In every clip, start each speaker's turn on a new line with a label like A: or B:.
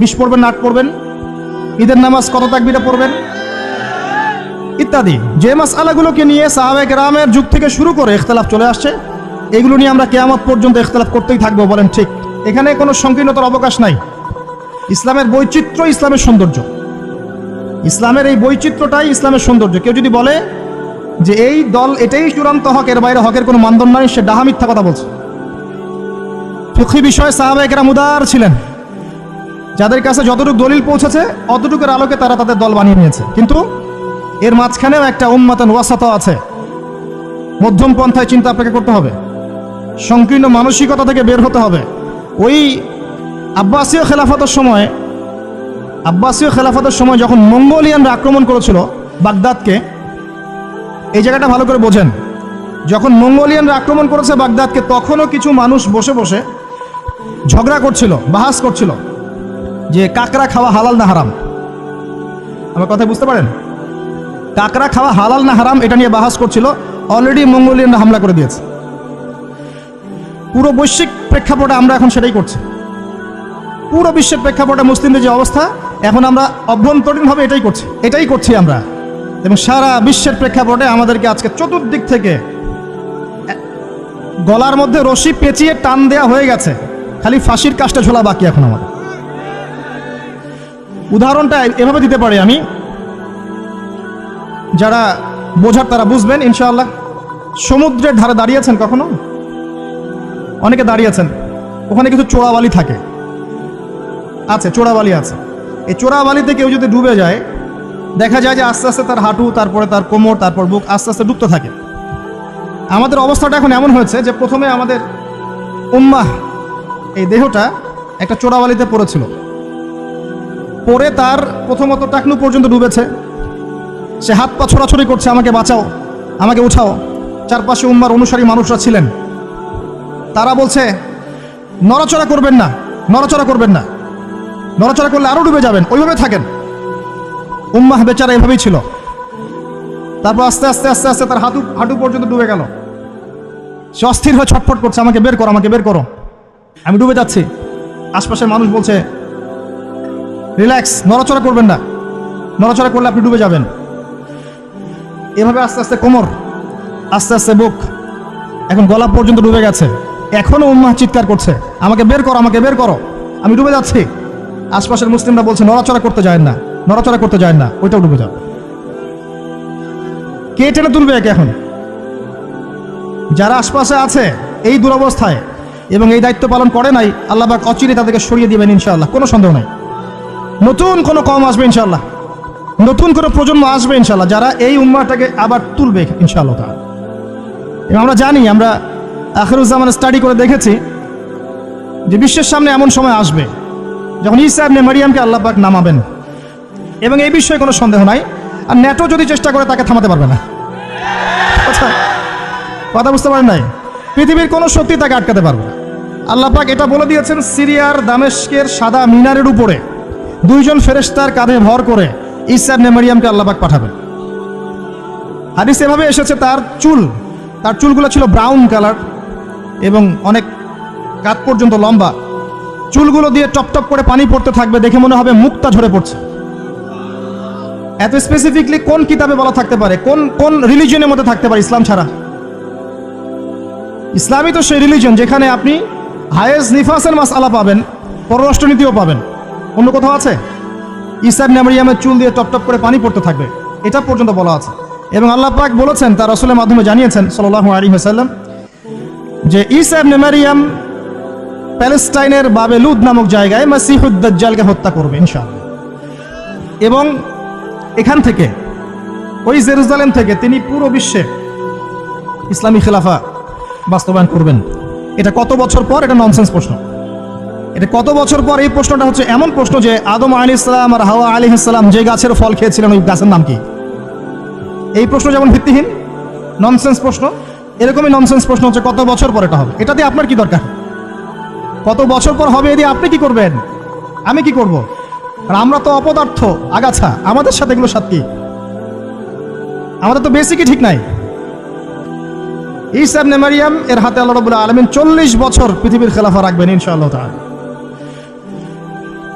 A: বিষ পড়বেন নাট পড়বেন, ঈদের নামাজ কত তাকবিরে পড়বেন? ইত্যাদি। যে মাস আলাগুলোকে নিয়ে সাহাবেক রামের যুগ থেকে শুরু করে ইখতলাফ চলে আসছে, এগুলো নিয়ে আমরা কেয়ামত পর্যন্ত ইখতলাফ করতেই থাকব, বলেন ঠিক। এখানে কোনো সংকীর্ণতার অবকাশ নাই। ইসলামের বৈচিত্র্য ইসলামের সৌন্দর্য। ইসলামের এই বৈচিত্র্যটাই ইসলামের সৌন্দর্য। কেউ যদি বলে যে এই দল এটাই চূড়ান্ত হক, এর বাইরে হকের কোনো মানদণ্ড নাই, সে ডাহা মিথ্যা কথা বলছে। ফিখি বিষয়ে সাহাবাহিকেরা উদার ছিলেন। যাদের কাছে যতটুকু দলিল পৌঁছেছে, অতটুকুর আলোকে তারা তাদের দল বানিয়ে নিয়েছে। কিন্তু এর মাঝখানেও একটা উম্মাতন ওয়াসাত আছে। মধ্যম পন্থায় চিন্তা আপনাকে করতে হবে। সংকীর্ণ মানসিকতা থেকে বের হতে হবে। ওই আব্বাসীয় খেলাফতের সময়, আব্বাসীয় খেলাফতের সময় যখন মঙ্গোলিয়ানরা আক্রমণ করেছিল বাগদাদকে, এই জায়গাটা ভালো করে বোঝেন। যখন মঙ্গোলিয়ানরা আক্রমণ করেছে বাগদাদকে, তখনও কিছু মানুষ বসে বসে ঝগড়া করছিল, বাহাস করছিল। যে কাকড়া খাওয়া হালাল না হারাম? আমার কথা বুঝতে পারেন? কাকড়া খাওয়া হালাল না হারাম, এটা নিয়ে বাহাস করছিল অলরেডি মঙ্গোলিয়ানরা হামলা করে দিয়েছে। পুরো বৈশ্বিক প্রেক্ষাপটে আমরা এখন সেটাই করছি। পুরো বিশ্বের প্রেক্ষাপটে মুসলিমদের যে অবস্থা, এখন আমরা অভ্যন্তরীণভাবে এটাই করছি এটাই করছি আমরা। এবং সারা বিশ্বের প্রেক্ষাপটে আমাদেরকে আজকে চতুর্দিক থেকে গলার মধ্যে রশি পেঁচিয়ে টান দেয়া হয়ে গেছে। খালি ফাঁসির কাজটা ঝোলা বাকি এখন আমাদের। উদাহরণটা এভাবে দিতে পারি আমি। যারা বোঝার তারা বুঝবেন, ইনশাআল্লাহ। সমুদ্রের ধারে দাঁড়িয়েছেন কখনো? অনেকে দাঁড়িয়েছেন ওখানে কিছু চোরাবালি থাকে। আছে, চোরাবালি আছে। এই চোরাবালিতে কেউ যদি ডুবে যায়, দেখা যায় যে আস্তে আস্তে তার হাঁটু, তারপরে তার কোমর, তারপর বুক আস্তে আস্তে ডুবতে থাকে। আমাদের অবস্থাটা এখন এমন হয়েছে যে প্রথমে আমাদের উম্মাহ, এই দেহটা একটা চোরাবালিতে পড়েছিল। পরে তার প্রথমত টাকনু পর্যন্ত ডুবেছে। সে হাত পা ছোড়াছড়ি করছে, আমাকে বাঁচাও, আমাকে উঠাও। চারপাশে উম্মার অনুসারী মানুষরা ছিলেন। তারা বলছে, নড়াচড়া করবেন না, নড়াচড়া করবেন না। নড়াচড়া করলে আরও ডুবে যাবেন, ওইভাবে থাকেন। উম্মাহ বেচারা এভাবেই ছিল। তারপর আস্তে আস্তে আস্তে আস্তে তার হাঁটু হাঁটু পর্যন্ত ডুবে গেল। সে অস্থির হয়ে ছটফট করছে, আমাকে বের করো, আমাকে বের করো। আমি ডুবে যাচ্ছি। আশপাশের মানুষ বলছে রিল্যাক্স নড়াচড়া করবেন না। নড়াচড়া করলে আপনি ডুবে যাবেন। এভাবে আস্তে আস্তে কোমর, আস্তে আস্তে বুক, এখন গলা পর্যন্ত ডুবে গেছে। এখনও উম্মাহ চিৎকার করছে, আমাকে বের করো, আমাকে বের করো। আমি ডুবে যাচ্ছি। আশপাশের মুসলিমরা বলছে, নড়াচড়া করতে যায় না, নড়াচড়া করতে যায় না, ওইটাও ডুবে যাবে কে টেনে তুলবে একে এখন? যারা আশপাশে আছে, এই দুরবস্থায়, এবং এই দায়িত্ব পালন করে নাই, আল্লাহ অচিরে তাদেরকে সরিয়ে দিবেন ইনশাআল্লাহ, কোনো সন্দেহ নাই। নতুন কোনো কম আসবে ইনশাল্লাহ নতুন কোনো প্রজন্ম আসবে ইনশাল্লাহ যারা এই উম্মাটাকে আবার তুলবে ইনশাআল্লাহ। এবং আমরা জানি, আমরা আখরুজ্জামান স্টাডি করে দেখেছি যে বিশ্বের সামনে এমন সময় আসবে যখন ঈসা ইবনে মারিয়ামকে আল্লাহ পাক নামাবেন। এবং এই বিষয়ে কোনো সন্দেহ নাই, আর নেটো যদি চেষ্টা করে তাকে থামাতে পারবে না। আচ্ছা কথা বুঝতে পারেন নাই? পৃথিবীর কোনো শক্তি তাকে আটকাতে পারবে না। আল্লাহ পাক এটা বলে দিয়েছেন, সিরিয়ার, দামেস্কের সাদা মিনারের উপরে। দুইজন ফেরেশতার কাঁধে ভর করে ঈসা ইবনে মারিয়ামকে আল্লাহ পাক পাঠাবেন। হাদিস এভাবে এসেছে, তার চুল, তার চুলগুলো ছিল ব্রাউন কালার এবং অনেক কাত পর্যন্ত লম্বা। চুলগুলো দিয়ে টপ টপ করে পানি পড়তে থাকবে দেখে মনে হবে মুক্তা ঝরে পড়ছে। এত স্পেসিফিকলি কোন কিতাবে বলা থাকতে পারে? কোন কোন রিলিজনের মধ্যে থাকতে পারে ইসলাম ছাড়া? ইসলামই তো সেই রিলিজন যেখানে আপনি হায়েস্ট নিফাসের মাস আলা পাবেন, পররাষ্ট্রনীতিও পাবেন। অন্য কোথাও আছে? ইসার নামরিয়ামের চুল দিয়ে টপ টপ করে পানি পড়তে থাকবে। এটা পর্যন্ত বলা আছে। এবং আল্লাহ পাক বলেছেন, তার রসুলের মাধ্যমে জানিয়েছেন সাল্লাহ আলী হাসাল্লাম যে ইসা ইবনে মারিয়াম প্যালেস্টাইনের বাবেলুদ নামক জায়গায় মাসিহুদ্দাজ্জালকে হত্যা করবে, ইনশাআল্লাহ। এবং এখান থেকে, ওই জেরুজালেম থেকে তিনি পুরো বিশ্বে ইসলামী খেলাফা বাস্তবায়ন করবেন। এটা কত বছর পর? এটা ননসেন্স প্রশ্ন। এটা কত বছর পর এই প্রশ্নটা হচ্ছে এমন প্রশ্ন যে আদম আলী ইসলাম আর হাওয়া আলী ইসলাম যে গাছের ফল খেয়েছিলেন, ওই গাছের নাম কি? এই প্রশ্ন যেমন ভিত্তিহীন ননসেন্স প্রশ্ন, এরকমই ননসেন্স প্রশ্ন হচ্ছে কত বছর পর এটা হবে। এটাতে আপনার কি দরকার? কত বছর পর হবে এ দিয়ে আপনি কি করবেন? আমি কি করব? আর আমরা তো অপদার্থ, আগাছা, আমাদের সাথে এগুলো সাথে আমাদের তো বেসিকই ঠিক নাই। ইসাব নেমারিয়াম এর হাতে আল্লাহ রবুল্লাহ আলমিন চল্লিশ বছর পৃথিবীর খেলাফা রাখবেন ইনশাআল্লাহ তাআলা।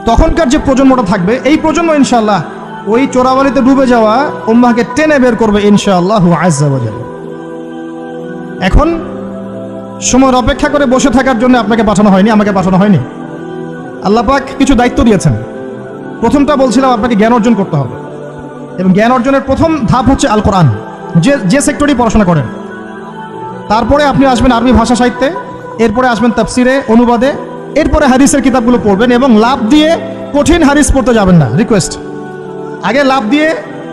A: তখনকার যে প্রজন্মটা থাকবে, এই প্রজন্ম ইনশাল্লাহ ওই চোরাবালিতে ডুবে যাওয়া উম্মাকে টেনে বের করবে ইনশাআল্লাহ এখন সময়ের অপেক্ষা করে বসে থাকার জন্য আপনাকে পাঠানো হয়নি, আমাকে পাঠানো হয়নি। আল্লাহ পাক কিছু দায়িত্ব দিয়েছেন। প্রথমটা বলছিলাম আপনাকে জ্ঞান অর্জন করতে হবে। এবং জ্ঞান অর্জনের প্রথম ধাপ হচ্ছে আল কোরআন যে যে সেক্টরেই পড়াশোনা করেন। তারপরে আপনি আসবেন আরবি ভাষা সাহিত্যে, এরপরে আসবেন তাফসিরে, অনুবাদে এরপরে হাদিসের কিতাবগুলো পড়বেন এবং লাভ দিয়ে কঠিন হাদিস পড়তে যাবেন না রিকোয়েস্ট আগে লাভ দিয়ে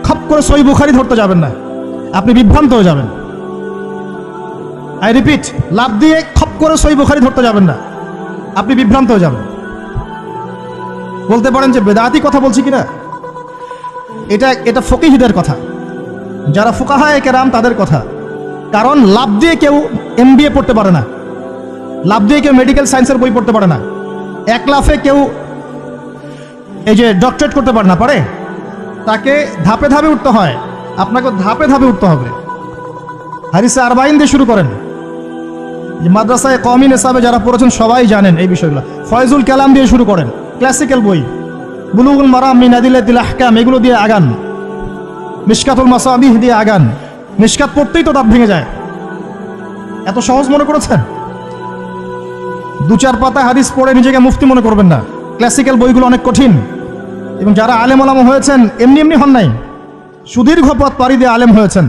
A: খপ করে সই বুখারি ধরতে যাবেন না, আপনি বিভ্রান্ত হয়ে যাবেন। আই রিপিট লাভ দিয়ে খপ করে সই বুখারি ধরতে যাবেন না, আপনি বিভ্রান্ত হয়ে যাবেন। বলতে পারেন যে বেদাতি কথা বলছি কিনা? এটা এটা ফকিহিদের কথা। যারা ফুকাহায় কেরাম তাদের কথা। কারণ লাভ দিয়ে কেউ এম পড়তে পারে না। লাভ দিয়ে কেউ মেডিকেল সায়েন্সের বই পড়তে পারে না। এক লাফে কেউ এই যে ডক্টরেট করতে পারে না, পারে? তাকে ধাপে ধাপে উঠতে হয়। আপনাকে ধাপে ধাপে উঠতে হবে। হারিসে আরবাইন দিয়ে শুরু করেন। যে মাদ্রাসায় কমিন হিসাবে যারা পড়েছেন, সবাই জানেন এই বিষয়গুলো। ফয়জুল কালাম দিয়ে শুরু করেন। ক্লাসিক্যাল বই। বুলুগুল মারাম, মিনাদিলে দিল আহকাম, এগুলো দিয়ে আগান। মিসকাতুল মাসাবিহ দিয়ে আগান। মিসকাত পড়তেই তো দাঁত ভেঙে যায়। এত সহজ মনে করেছেন? দু চার পাতা হাদিস পড়ে নিজেকে মুফতি মনে করবেন না। ক্লাসিক্যাল বইগুলো অনেক কঠিন। এবং যারা আলেম আলাম হয়েছেন, এমনি এমনি হন নাই। সুদীর্ঘ পথ পাড়ি দিয়ে আলেম হয়েছেন।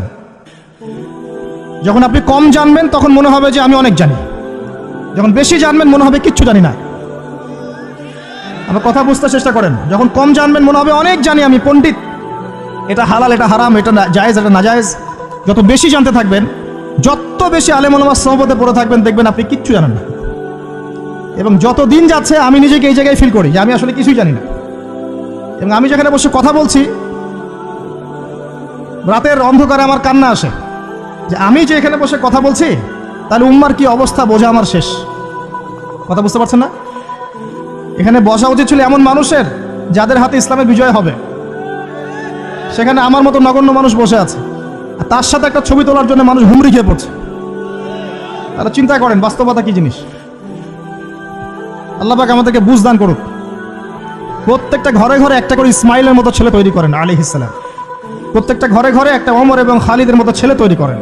A: যখন আপনি কম জানবেন, তখন মনে হবে যে আমি অনেক জানি। যখন বেশি জানবেন, মনে হবে কিচ্ছু জানি না। আমার কথা বুঝতে চেষ্টা করেন। যখন কম জানবেন, মনে হবে অনেক জানি আমি, পণ্ডিত। এটা হালাল, এটা হারাম, এটা জায়েজ, এটা না জায়েজ যত বেশি জানতে থাকবেন, যত বেশি আলেম আলমার সহবতে পড়ে থাকবেন, দেখবেন আপনি কিচ্ছু জানেন না। এবং যত দিন যাচ্ছে, আমি নিজেকে এই জায়গায় ফিল করি যে আমি আসলে কিছুই জানি না। এবং আমি যেখানে বসে কথা বলছি, রাতের অন্ধকারে আমার কান্না আসে। যে আমি যে এখানে বসে কথা বলছি, তাহলে উম্মার কি অবস্থা বোঝা আমার শেষ। কথা বুঝতে পারছেন না? এখানে বসা উচিত ছিল এমন মানুষের যাদের হাতে ইসলামের বিজয় হবে। সেখানে আমার মতো নগণ্য মানুষ বসে আছে। আর তার সাথে একটা ছবি তোলার জন্য মানুষ হুমড়ি খেয়ে পড়ছে। তারা চিন্তা করেন, বাস্তবতা কি জিনিস? আল্লাহ পাক আমাদেরকে বুঝ দান করুক। প্রত্যেকটা ঘরে ঘরে একটা করে ইসমাইলের মতো ছেলে তৈরি করেন আলী ইসলাম প্রত্যেকটা ঘরে ঘরে একটা ওমর এবং খালিদের মতো ছেলে তৈরি করেন।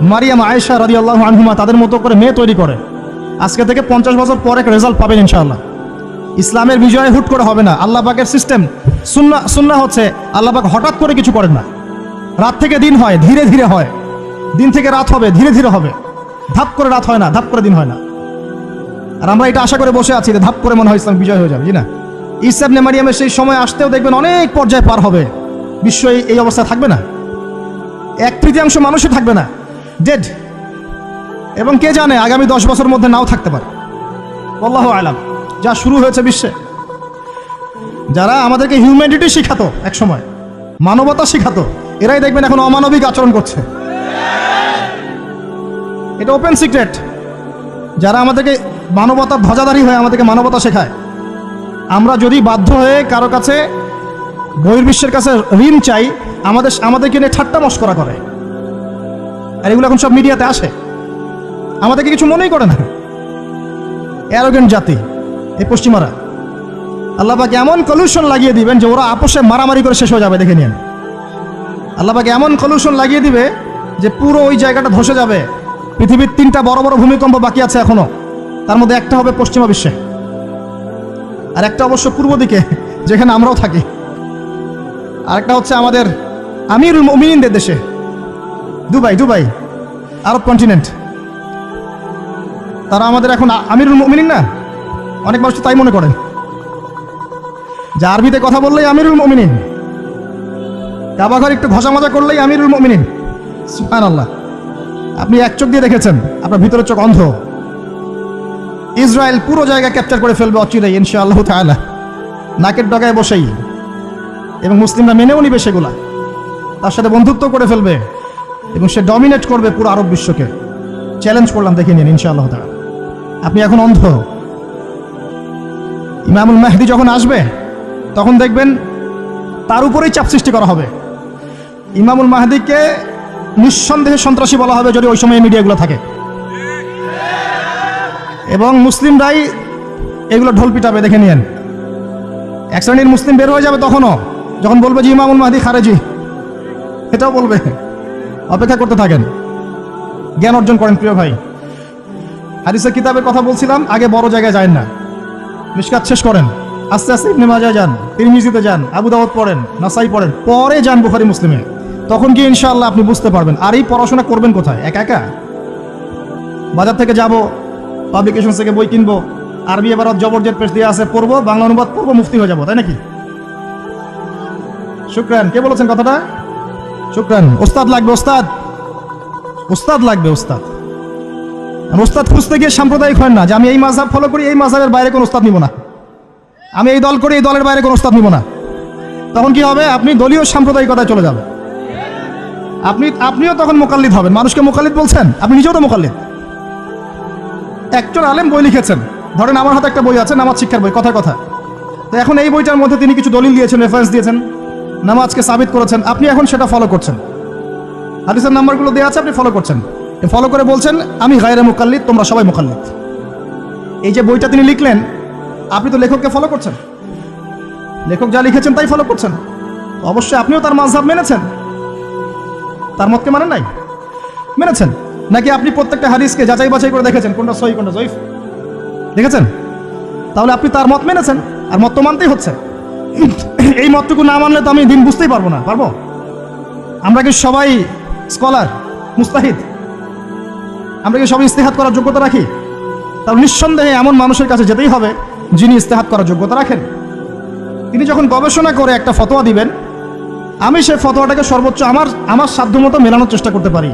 A: মারিয়াম, আয়েশা রাদি আল্লাহ আনহুমা তাদের মতো করে মেয়ে তৈরি করে। আজকে থেকে পঞ্চাশ বছর পরে একটা রেজাল্ট পাবেন ইনশাআল্লাহ। ইসলামের বিজয় হুট করে হবে না। আল্লাহ পাকের সিস্টেম, সুন্না সুন্না হচ্ছে আল্লাহ পাক হঠাৎ করে কিছু করেন না। রাত থেকে দিন হয়, ধীরে ধীরে হয়। দিন থেকে রাত হবে, ধীরে ধীরে হবে। ধাপ করে রাত হয় না, ধাপ করে দিন হয় না। আর আমরা এটা আশা করে বসে আছি ধাপ করে মনে হয় ইসলাম বিজয় হয়ে যাবে, জি না? ইসাব নেমারিয়ামের সেই সময় আসতেও দেখবেন অনেক পর্যায়ে পার হবে। বিশ্ব এই- অবস্থা থাকবে না। এক তৃতীয়াংশ মানুষই থাকবে না। ডেড। এবং কে জানে আগামী দশ বছরের মধ্যে নাও থাকতে পারে। আল্লাহ আলাম। যা শুরু হয়েছে বিশ্বে। যারা আমাদেরকে হিউম্যানিটি শিখাতো এক সময় মানবতা শিখাতো, এরাই দেখবেন এখন অমানবিক আচরণ করছে। এটা ওপেন সিক্রেট যারা আমাদেরকে মানবতার ধ্বজাধারী হয়ে আমাদেরকে মানবতা শেখায়। আমরা যদি বাধ্য হয়ে কারও কাছে বহির্বিশ্বের কাছে ঋণ চাই, আমাদের আমাদেরকে নিয়ে ঠাট্টা মস্করা করে। আর এগুলো এখন সব মিডিয়াতে আসে। আমাদেরকে কিছু মনেই করে না? অ্যারোগেন্ট জাতি, এই পশ্চিমারা। আল্লাহবাকে এমন কলুশন লাগিয়ে দিবেন যে ওরা আপোষে মারামারি করে শেষ হয়ে যাবে, দেখে নিন। আল্লাহবাকে এমন কলুশন লাগিয়ে দিবে যে পুরো ওই জায়গাটা ধসে যাবে। পৃথিবীর তিনটা বড় বড় ভূমিকম্প বাকি আছে এখনও। তার মধ্যে একটা হবে পশ্চিমা বিশ্বে। আর একটা অবশ্য পূর্ব দিকে, যেখানে আমরাও থাকি। আরেকটা হচ্ছে আমাদের আমিরুল মমিনদের দেশে। দুবাই দুবাই, আরব কন্টিনেন্ট তারা আমাদের এখন আমিরুল মমিনিন না? অনেক মানুষ তাই মনে করেন। যে আরবিতে কথা বললেই আমিরুল মমিনিন। কাবাঘর একটু ঘষা মজা করলেই আমিরুল মমিনিন। আল্লাহ আপনি এক চোখ দিয়ে দেখেছেন, আপনার ভিতরের চোখ অন্ধ। ইসরায়েল পুরো জায়গা ক্যাপচার করে ফেলবে অচিরেই ইনশাআল্লাহ তাআলা। নাকের ডগায় বসেই। এবং মুসলিমরা মেনেও নিবে সেগুলা। তার সাথে বন্ধুত্ব করে ফেলবে। এবং সে ডমিনেট করবে পুরো আরব বিশ্বকে। চ্যালেঞ্জ করলাম, দেখে নিন, ইনশাআল্লাহ তাআলা। আপনি এখন অন্ধ। ইমামুল মেহদি যখন আসবে, তখন দেখবেন তার উপরেই চাপ সৃষ্টি করা হবে। ইমামুল মাহদিকে নিঃসন্দেহে সন্ত্রাসী বলা হবে যদি ওই সময় মিডিয়াগুলো থাকে। এবং মুসলিমরাই এগুলো ঢোল পিটাবে, দেখে নিয়েন। এক শ্রেণির মুসলিম বের হয়ে যাবে তখনও, যখন বলবে যে ইমামুল মাহাদি খারেজি এটাও বলবে। অপেক্ষা করতে থাকেন। জ্ঞান অর্জন করেন প্রিয় ভাই। হাদিসের কিতাবের কথা বলছিলাম, আগে বড় জায়গায় যায় না। মিসকাত শেষ করেন। আস্তে আস্তে ইবনে মাজাহ যান, তিরমিজিতে যান, আবু পড়েন, নাসাই পড়েন, পরে যান বুখারি, মুসলিমে। তখন কি ইনশাআল্লাহ আপনি বুঝতে পারবেন, আর এই পড়াশোনা করবেন কোথায়? একা একা? বাজার থেকে যাব পাবলিকেশন থেকে বই কিনবো। আরবি এবার জবরজেট পেশ দিয়ে আছে, পড়ব, বাংলা অনুবাদ পড়ব, মুফতি হয়ে যাব, তাই নাকি? শুক্রান, কে বলেছেন কথাটা? শুক্রান, ওস্তাদ লাগবে, ওস্তাদ। ওস্তাদ লাগবে, ওস্তাদ। ওস্তাদ খুঁজতে গিয়ে সাম্প্রদায়িক হয় না, যে আমি এই মাঝহাব ফলো করি, এই মাঝহাবের বাইরে কোনো ওস্তাদ নিব না। আমি এই দল করি, এই দলের বাইরে কোনো ওস্তাদ নিব না। তখন কি হবে? আপনি দলীয় সাম্প্রদায়িকতায় চলে যাবেন। আপনি, আপনিও তখন মোকাল্লিদ হবেন। মানুষকে মোকাল্লিদ বলছেন? আপনি নিজেও তো মোকাল্লিদ। একজন আলেম বই লিখেছেন। ধরেন আমার হাতে একটা বই আছে, নামাজ শিক্ষার বই কথার কথা তো এখন এই বইটার মধ্যে তিনি কিছু দলিল দিয়েছেন রেফারেন্স দিয়েছেন, নামাজকে সাবিত করেছেন। আপনি এখন সেটা ফলো করছেন। হাদিসের নাম্বারগুলো দেওয়া আছে, আপনি ফলো করছেন। ফলো করে বলছেন, আমি গায়রে মুকাল্লিদ, তোমরা সবাই মুকাল্লিদ। এই যে বইটা তিনি লিখলেন, আপনি তো লেখককে ফলো করছেন। লেখক যা লিখেছেন তাই ফলো করছেন। অবশ্যই আপনিও তার মাঝহাব মেনেছেন। তার মতকে মানেন নাই? মেনেছেন। নাকি আপনি প্রত্যেকটা হাদিসকে যাচাই বাছাই করে দেখেছেন? কোনটা সহি, কোনটা জয়ীফ? দেখেছেন? তাহলে আপনি তার মত মেনেছেন, আর মত তো মানতেই হচ্ছে। এই মতটুকু না মানলে তো আমি দিন বুঝতেই পারব না। পারব? আমরা কি সবাই স্কলার, মুস্তাহিদ? আমরা কি সবাই ইস্তেহাত করার যোগ্যতা রাখি? তাহলে নিঃসন্দেহে এমন মানুষের কাছে যেতেই হবে, যিনি ইস্তেহাত করার যোগ্যতা রাখেন। তিনি যখন গবেষণা করে একটা ফতোয়া দিবেন, আমি সেই ফতোয়াটাকে সর্বোচ্চ আমার আমার সাধ্যমতো মেলানোর চেষ্টা করতে পারি।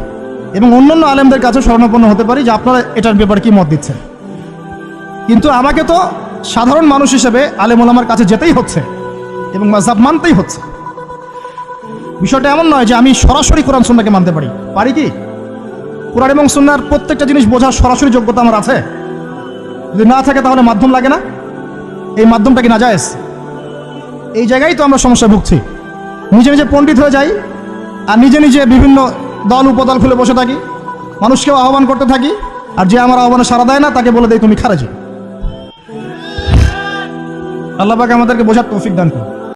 A: এবং অন্যান্য আলেমদের কাছে স্মরণাপন্ন হতে পারি যে আপনারা এটার ব্যাপারে কি মত দিচ্ছেন। কিন্তু আমাকে তো সাধারণ মানুষ হিসেবে আলেম ওলামার কাছে যেতেই হচ্ছে এবং মাঝহাব মানতেই হচ্ছে। বিষয়টা এমন নয় যে আমি সরাসরি কোরআন সুন্নাকে মানতে পারি। পারি কি? কোরআন এবং সুন্নার প্রত্যেকটা জিনিস বোঝার সরাসরি যোগ্যতা আমার আছে। যদি না থাকে তাহলে মাধ্যম লাগে না। এই মাধ্যমটা কি না যায় এই জায়গায় তো আমরা সমস্যা ভুগছি। নিজে নিজে পণ্ডিত হয়ে যাই আর নিজে নিজে বিভিন্ন দল উপদল খুলে বসে থাকি, মানুষকেও আহ্বান করতে থাকি, আর যে আমার আহ্বানে সারা দেয় না, তাকে বলে দেয় তুমি খারাজি আল্লাহ পাক আমাদেরকে বোঝার তৌফিক দান করুন।